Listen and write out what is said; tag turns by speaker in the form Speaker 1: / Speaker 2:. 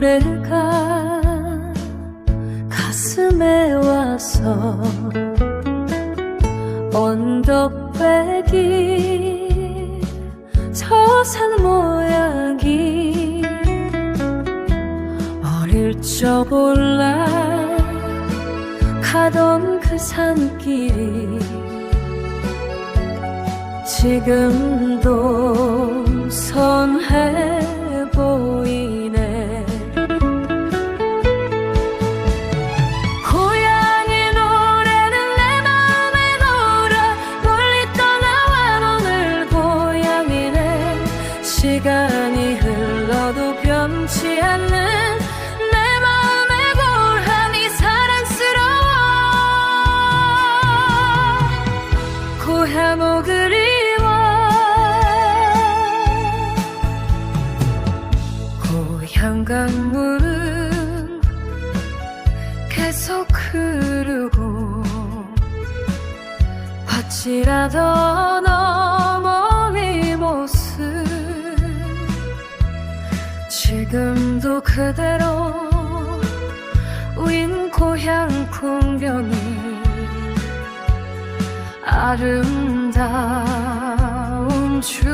Speaker 1: 노래가 가슴에 와서 언덕배기 저산 모양이 어릴 적 올라 가던 그 산길이 지금도 선해 변치 않는 내 마음의 고향이 사랑스러워. 고향 오 그리워. 고향 강물은 계속 흐르고 아찔하던 어 지금도 그대로 윈 고향 풍경이 아름다운 주